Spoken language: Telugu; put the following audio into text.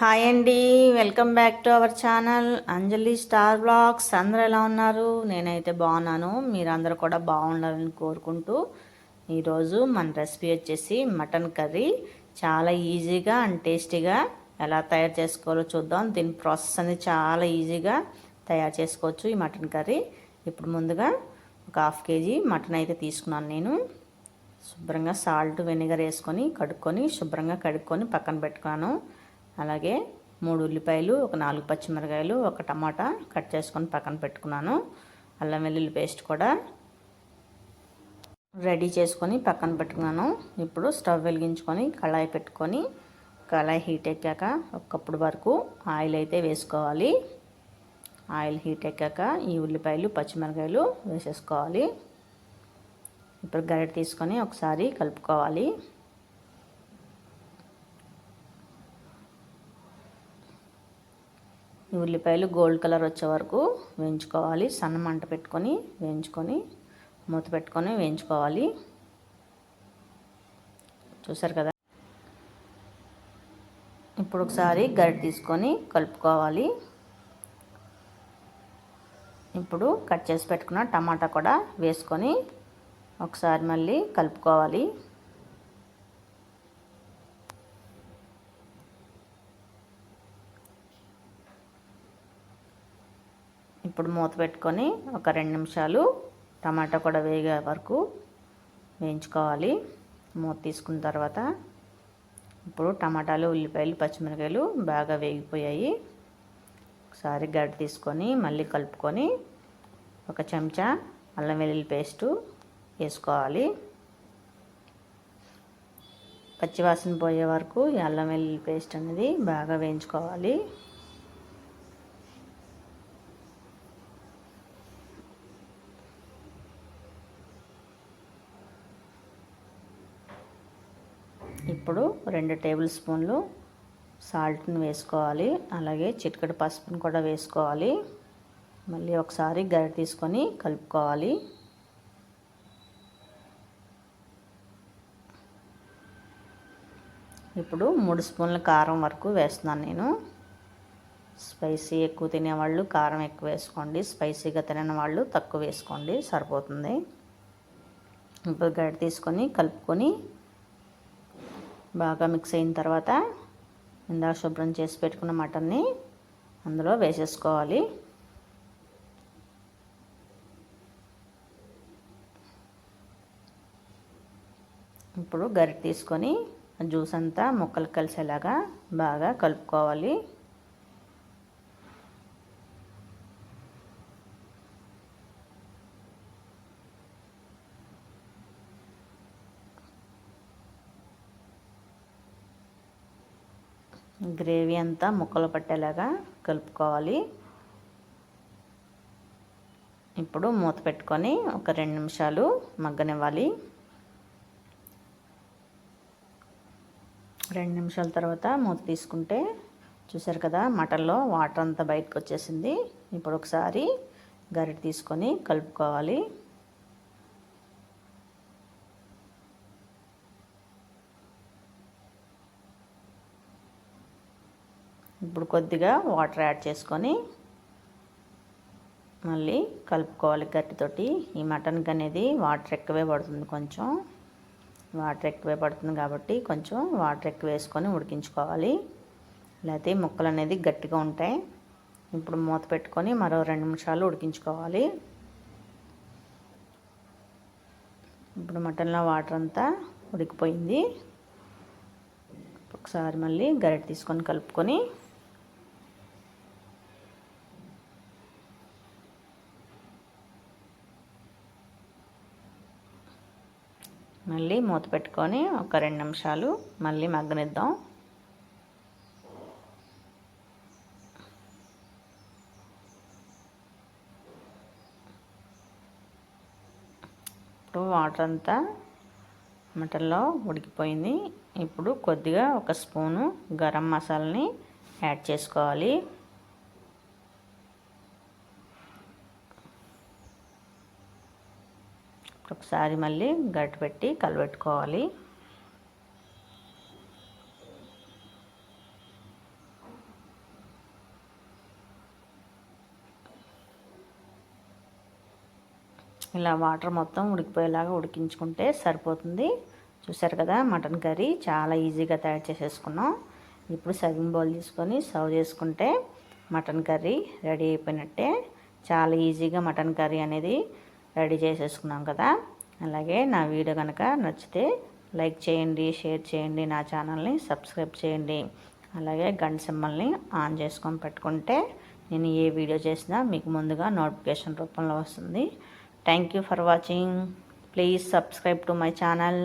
హాయ్ అండి welcome back to our channel Anjali star blogs అందరూ ఎలా ఉన్నారు? నేనైతే బాగున్నాను. మీరందరూ కూడా బాగుండాలని కోరుకుంటూ ఈరోజు మన రెసిపీ వచ్చేసి మటన్ కర్రీ. చాలా ఈజీగా అండ్ టేస్టీగా ఎలా తయారు చేసుకోవాలో చూద్దాం. దీని ప్రాసెస్ అనేది చాలా ఈజీగా తయారు చేసుకోవచ్చు ఈ మటన్ కర్రీ. ఇప్పుడు ముందుగా ఒక హాఫ్ కేజీ మటన్ అయితే తీసుకున్నాను నేను. శుభ్రంగా సాల్ట్ వెనిగర్ వేసుకొని కడుక్కొని శుభ్రంగా కడుక్కొని పక్కన పెట్టుకున్నాను. అలాగే మూడు ఉల్లిపాయలు ఒక నాలుగు పచ్చిమిరకాయలు ఒక టమాటా కట్ చేసుకొని పక్కన పెట్టుకున్నాను. అల్లం వెల్లుల్లి పేస్ట్ కూడా రెడీ చేసుకొని పక్కన పెట్టుకున్నాను. ఇప్పుడు స్టవ్ వెలిగించుకొని కళాయి పెట్టుకొని కళాయి హీట్ ఎక్కాక ఒకప్పుడు వరకు ఆయిల్ అయితే వేసుకోవాలి. ఆయిల్ హీట్ ఎక్కాక ఈ ఉల్లిపాయలు పచ్చిమిరకాయలు వేసేసుకోవాలి. ఇప్పుడు గరిట తీసుకొని ఒకసారి కలుపుకోవాలి. ఈ ఉల్లిపాయలు గోల్డ్ కలర్ వచ్చే వరకు వేయించుకోవాలి. సన్న మంట పెట్టుకొని వేయించుకొని మూత పెట్టుకొని వేయించుకోవాలి. చూసారు కదా? ఇప్పుడు ఒకసారి గరిట తీసుకొని కలుపుకోవాలి. ఇప్పుడు కట్ చేసి పెట్టుకున్న టమాటా కూడా వేసుకొని ఒకసారి మళ్ళీ కలుపుకోవాలి. ఇప్పుడు మూత పెట్టుకొని ఒక రెండు నిమిషాలు టమాటా కూడా వేగే వరకు వేయించుకోవాలి. మూత తీసుకున్న తర్వాత ఇప్పుడు టమాటాలు ఉల్లిపాయలు పచ్చిమిరకాయలు బాగా వేగిపోయాయి. ఒకసారి గడ్డ తీసుకొని మళ్ళీ కలుపుకొని ఒక చెంచా అల్లం వెల్లుల్లి పేస్టు వేసుకోవాలి. పచ్చివాసన పోయే వరకు ఈ అల్లం వెల్లుల్లి పేస్ట్ అనేది బాగా వేయించుకోవాలి. ఇప్పుడు రెండు టేబుల్ స్పూన్లు సాల్ట్ని వేసుకోవాలి. అలాగే చిటికటి పసుపుని కూడా వేసుకోవాలి. మళ్ళీ ఒకసారి గరి తీసుకొని కలుపుకోవాలి. ఇప్పుడు మూడు స్పూన్ల కారం వరకు వేస్తున్నాను నేను. స్పైసీ ఎక్కువ తినేవాళ్ళు కారం ఎక్కువ వేసుకోండి. స్పైసీగా తినని వాళ్ళు తక్కువ వేసుకోండి. సరిపోతుంది. ఇప్పుడు గడ్డ తీసుకొని కలుపుకొని బాగా మిక్స్ అయిన తర్వాత ఇందాక శుభ్రం చేసి పెట్టుకున్న మటన్ని అందులో వేసేసుకోవాలి. ఇప్పుడు గరిటె తీసుకొని జ్యూస్ అంతా ముక్కలు కలిసేలాగా బాగా కలుపుకోవాలి. గ్రేవీ అంతా ముక్కలు పట్టేలాగా కలుపుకోవాలి. ఇప్పుడు మూత పెట్టుకొని ఒక రెండు నిమిషాలు మగ్గనివ్వాలి. రెండు నిమిషాల తర్వాత మూత తీసుకుంటే చూసారు కదా మటన్లో వాటర్ అంతా బయటకు వచ్చేసింది. ఇప్పుడు ఒకసారి గరిటె తీసుకొని కలుపుకోవాలి. ఇప్పుడు కొద్దిగా వాటర్ యాడ్ చేసుకొని మళ్ళీ కలుపుకోవాలి గట్టితోటి. ఈ మటన్కి అనేది వాటర్ ఎక్కువే పడుతుంది కొంచెం. వాటర్ ఎక్కువే పడుతుంది కాబట్టి కొంచెం వాటర్ ఎక్కువ వేసుకొని ఉడికించుకోవాలి. లేకపోతే ముక్కలు అనేది గట్టిగా ఉంటాయి. ఇప్పుడు మూత పెట్టుకొని మరో రెండు నిమిషాలు ఉడికించుకోవాలి. ఇప్పుడు మటన్లో వాటర్ అంతా ఉడికిపోయింది. ఒకసారి మళ్ళీ గరిటె తీసుకొని కలుపుకొని మళ్ళీ మూత పెట్టుకొని ఒక రెండు నిమిషాలు మళ్ళీ మగ్గనిద్దాం. ఇప్పుడు వాటర్ అంతా మటన్లో ఉడికిపోయింది. ఇప్పుడు కొద్దిగా ఒక స్పూను గరం మసాలాని యాడ్ చేసుకోవాలి. ఒకసారి మళ్ళీ గట్టి పెట్టి కలబెట్టుకోవాలి. ఇలా వాటర్ మొత్తం ఉడికిపోయేలాగా ఉడికించుకుంటే సరిపోతుంది. చూసారు కదా మటన్ కర్రీ చాలా ఈజీగా తయారు చేసేసుకున్నాం. ఇప్పుడు సర్వింగ్ బౌల్ తీసుకొని సర్వ్ చేసుకుంటే మటన్ కర్రీ రెడీ అయిపోయినట్టే. చాలా ఈజీగా మటన్ కర్రీ అనేది రెడీ చేసేసుకున్నాం కదా. అలాగే నా వీడియో కనుక నచ్చితే లైక్ చేయండి షేర్ చేయండి నా ఛానల్ని సబ్స్క్రైబ్ చేయండి. అలాగే గంట సింబల్ని ఆన్ చేసుకొని పెట్టుకుంటే నేను ఏ వీడియో చేసినా మీకు ముందుగా నోటిఫికేషన్ రూపంలో వస్తుంది. Thank you for watching. Please subscribe to my channel.